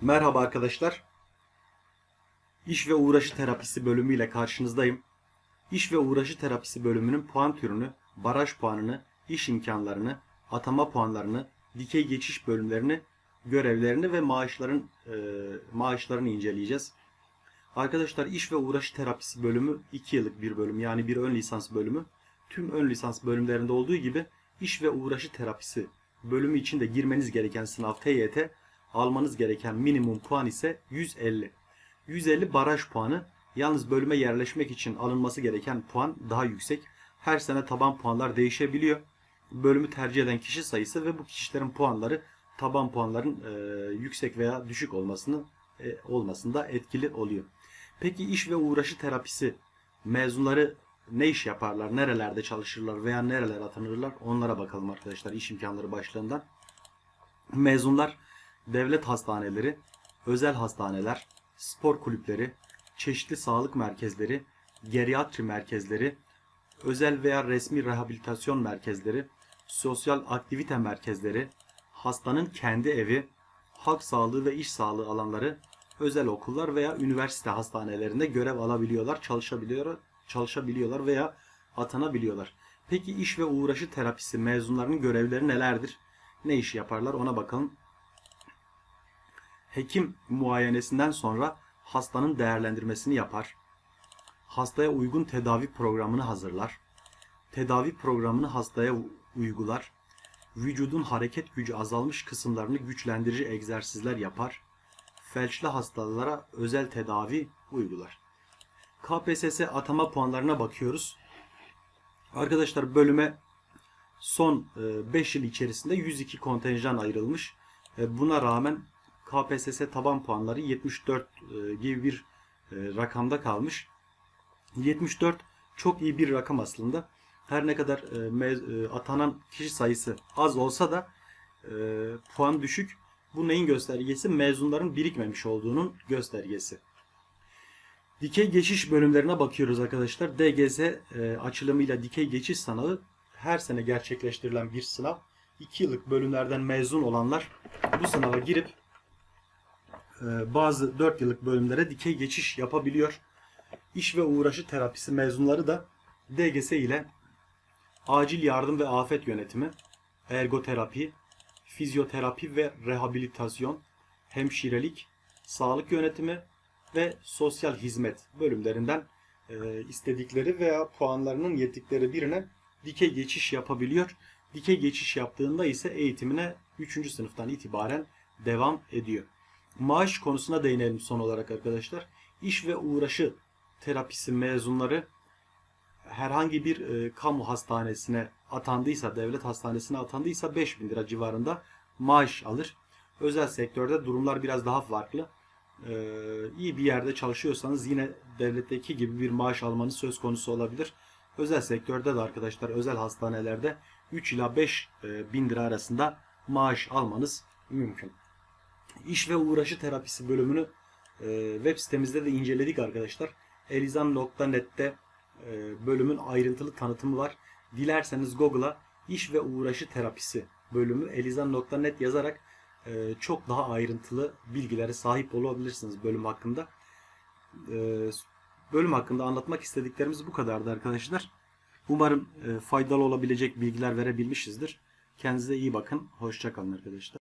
Merhaba arkadaşlar. İş ve uğraşı terapisi bölümüyle karşınızdayım. İş ve uğraşı terapisi bölümünün puan türünü, baraj puanını, iş imkanlarını, atama puanlarını, dikey geçiş bölümlerini, görevlerini ve maaşların e, maaşlarını inceleyeceğiz. Arkadaşlar iş ve uğraşı terapisi bölümü 2 yıllık bir bölüm yani bir ön lisans bölümü. Tüm ön lisans bölümlerinde olduğu gibi iş ve uğraşı terapisi bölümü için de girmeniz gereken sınav TYT almanız gereken minimum puan ise 150. 150 baraj puanı. Yalnız bölüme yerleşmek için alınması gereken puan daha yüksek. Her sene taban puanlar değişebiliyor. Bölümü tercih eden kişi sayısı ve bu kişilerin puanları taban puanların e, yüksek veya düşük olmasını e, olmasında etkili oluyor. Peki iş ve uğraşı terapisi mezunları ne iş yaparlar, nerelerde çalışırlar veya nerelere atanırlar onlara bakalım arkadaşlar iş imkanları başlığından. Mezunlar devlet hastaneleri, özel hastaneler, spor kulüpleri, çeşitli sağlık merkezleri, geriatri merkezleri, özel veya resmi rehabilitasyon merkezleri, sosyal aktivite merkezleri, hastanın kendi evi, halk sağlığı ve iş sağlığı alanları, özel okullar veya üniversite hastanelerinde görev alabiliyorlar, çalışabiliyor, çalışabiliyorlar veya atanabiliyorlar. Peki iş ve uğraşı terapisi mezunlarının görevleri nelerdir? Ne iş yaparlar ona bakalım. Hekim muayenesinden sonra hastanın değerlendirmesini yapar. Hastaya uygun tedavi programını hazırlar. Tedavi programını hastaya uygular. Vücudun hareket gücü azalmış kısımlarını güçlendirici egzersizler yapar. Felçli hastalara özel tedavi uygular. KPSS atama puanlarına bakıyoruz. Arkadaşlar bölüme son 5 yıl içerisinde 102 kontenjan ayrılmış. E, Buna rağmen KPSS taban puanları 74 e, gibi bir e, rakamda kalmış. 74 çok iyi bir rakam aslında. Her ne kadar e, atanan kişi sayısı az olsa da puan düşük. Bu neyin göstergesi? Mezunların birikmemiş olduğunun göstergesi. Dikey geçiş bölümlerine bakıyoruz arkadaşlar. DGS açılımıyla dikey geçiş sınavı her sene gerçekleştirilen bir sınav. 2 yıllık bölümlerden mezun olanlar bu sınava girip bazı 4 yıllık bölümlere dikey geçiş yapabiliyor. İş ve uğraşı terapisi mezunları da DGS ile acil yardım ve afet yönetimi, ergoterapi, fizyoterapi ve rehabilitasyon, hemşirelik, sağlık yönetimi ve sosyal hizmet bölümlerinden e, istedikleri veya puanlarının yettikleri birine dikey geçiş yapabiliyor. Dikey geçiş yaptığında ise eğitimine 3. sınıftan itibaren devam ediyor. Maaş konusuna değinelim son olarak arkadaşlar. İş ve uğraşı terapisi mezunları herhangi bir e, kamu hastanesine atandıysa, devlet hastanesine atandıysa 5000 lira civarında maaş alır. Özel sektörde durumlar biraz daha farklı. E, iyi bir yerde çalışıyorsanız yine devletteki gibi bir maaş almanız söz konusu olabilir. Özel sektörde de arkadaşlar özel hastanelerde 3 ila 5 e, bin lira arasında maaş almanız mümkün. İş ve uğraşı terapisi bölümünü e, web sitemizde de inceledik arkadaşlar. elizan.net'te e, bölümün ayrıntılı tanıtımı var. Dilerseniz Google'a iş ve uğraşı terapisi bölümü elizan.net yazarak e, çok daha ayrıntılı bilgilere sahip olabilirsiniz bölüm hakkında. E, bölüm hakkında anlatmak istediklerimiz bu kadardı arkadaşlar. Umarım e, faydalı olabilecek bilgiler verebilmişizdir. Kendinize iyi bakın. Hoşçakalın arkadaşlar.